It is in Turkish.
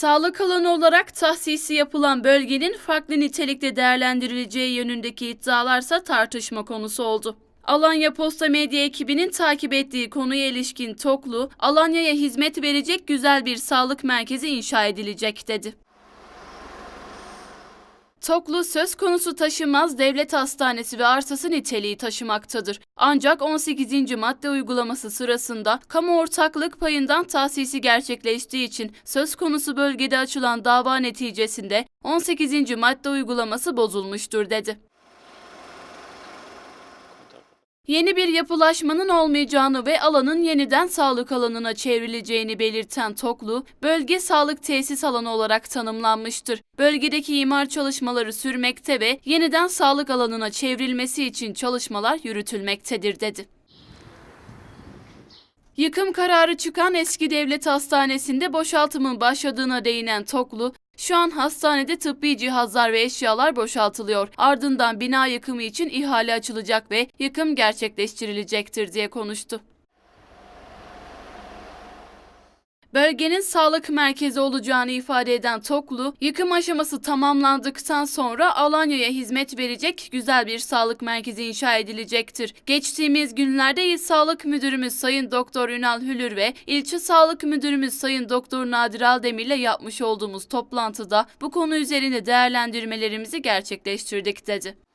Sağlık alanı olarak tahsisi yapılan bölgenin farklı nitelikte değerlendirileceği yönündeki iddialarsa tartışma konusu oldu. Alanya Posta Medya ekibinin takip ettiği konuya ilişkin Toklu, Alanya'ya hizmet verecek güzel bir sağlık merkezi inşa edilecek dedi. Toklu söz konusu taşınmaz devlet hastanesi ve arsası niteliği taşımaktadır. Ancak 18. madde uygulaması sırasında kamu ortaklık payından tahsisi gerçekleştiği için söz konusu bölgede açılan dava neticesinde 18. madde uygulaması bozulmuştur dedi. Yeni bir yapılaşmanın olmayacağını ve alanın yeniden sağlık alanına çevrileceğini belirten Toklu, bölge sağlık tesis alanı olarak tanımlanmıştır. Bölgedeki imar çalışmaları sürmekte ve yeniden sağlık alanına çevrilmesi için çalışmalar yürütülmektedir dedi. Yıkım kararı çıkan eski devlet hastanesinde boşaltımın başladığına değinen Toklu, şu an hastanede tıbbi cihazlar ve eşyalar boşaltılıyor. Ardından bina yıkımı için ihale açılacak ve yıkım gerçekleştirilecektir diye konuştu. Bölgenin sağlık merkezi olacağını ifade eden Toklu, yıkım aşaması tamamlandıktan sonra Alanya'ya hizmet verecek güzel bir sağlık merkezi inşa edilecektir. Geçtiğimiz günlerde İl Sağlık Müdürümüz Sayın Doktor Ünal Hülür ve İlçe Sağlık Müdürümüz Sayın Doktor Nadir Aldemir ile yapmış olduğumuz toplantıda bu konu üzerinde değerlendirmelerimizi gerçekleştirdik dedi.